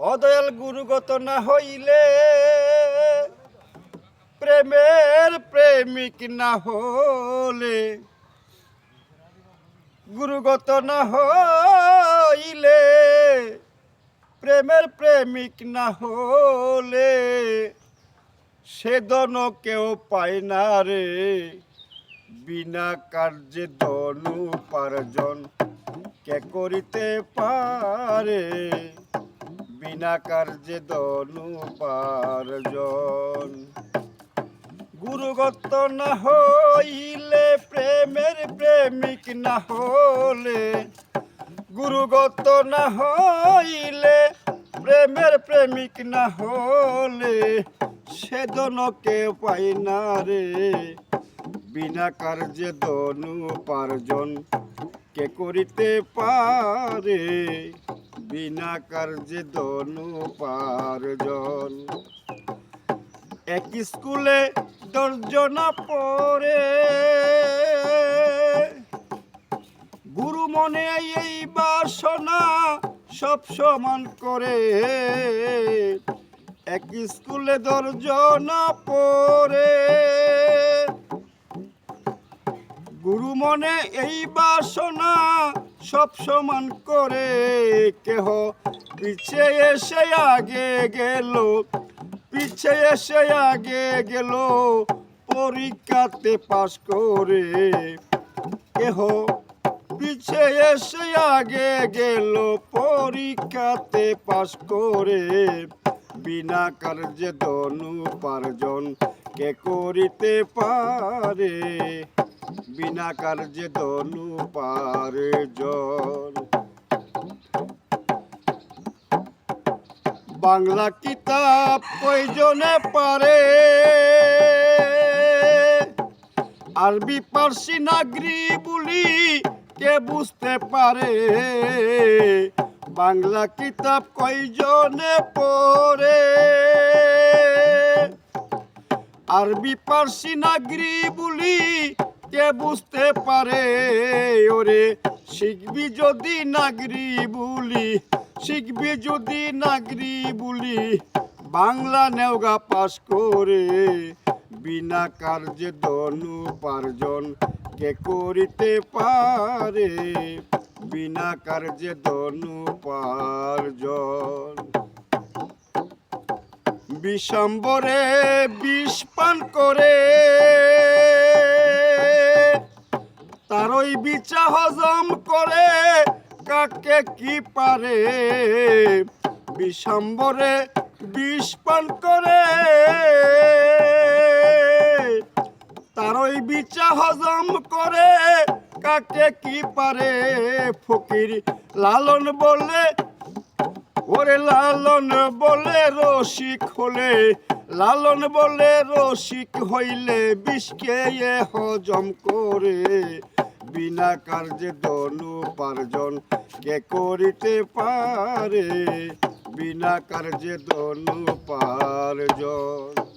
অদয়াল গুরুগত না হইলে প্রেমের প্রেমিক না হলে। গুরুগত না হইলে প্রেমের প্রেমিক না হলে সে দন কেউ পায় না রে। বিনা কার্যে দনু পারজন কে করিতে পারে? বিনা কার্যে দনু পারজন গুরুগত না হইলে প্রেমের প্রেমিক না হলে। গুরুগত না হইলে প্রেমের প্রেমিক না হলে সে দনকে পাই না রে। বিনা কার্যে দনু পারজন কে করিতে পারে? বিনা কার্যে দনু পারজন এক স্কুলে দর্জনা পড়ে। গুরু মনে এই বাসনা সব সমান করে। এক স্কুলে দর্জনা পড়ে। গুরু মনে এই বাসনা সব সমান করে কেহ। পিছে এসে আগে গেল, পিছে এসে আগে গেল, পরীক্ষাতে পাশ করে কেহ। পিছে এসে আগে গেল, পরীক্ষাতে পাশ করে বিনা কার্যে দনু পারজন কে করিতে পারে? বিনা কার্যে দনু পারজন বাংলা কিতাব কয়জনে পারে। আরবি, পার্সি, নাগরি বলি কে বুঝতে পারে? বাংলা কিতাব কয়জনে পড়ে? আরবি, পার্সি, নাগরি বলি কে বুঝতে পারে? ওরে, শিখবি যদি নাগরি বলি, শিখবি যদি নাগরি বলি, বাংলা নেওগা পাস করে বিনা কার্যে দনু পারজন কে করিতে পারে? বিনা কার্যে দনু পারজন। বিষম্বরে বিষ পান করে তারই বিচা হজম করে কাকে কি পারে? বিষম্বরে বিষ পান করে। তারই বিচা হজম করে কাকে কি পারে? ফকির লালন বলে, ওরে লালন বলে রসিক হলে, লালন বলে রসিক হইলে বিষকে হজম করে। বিনা কার্যে দনু পারজন কে করিতে পারে? বিনা কার্যে দনু পারজন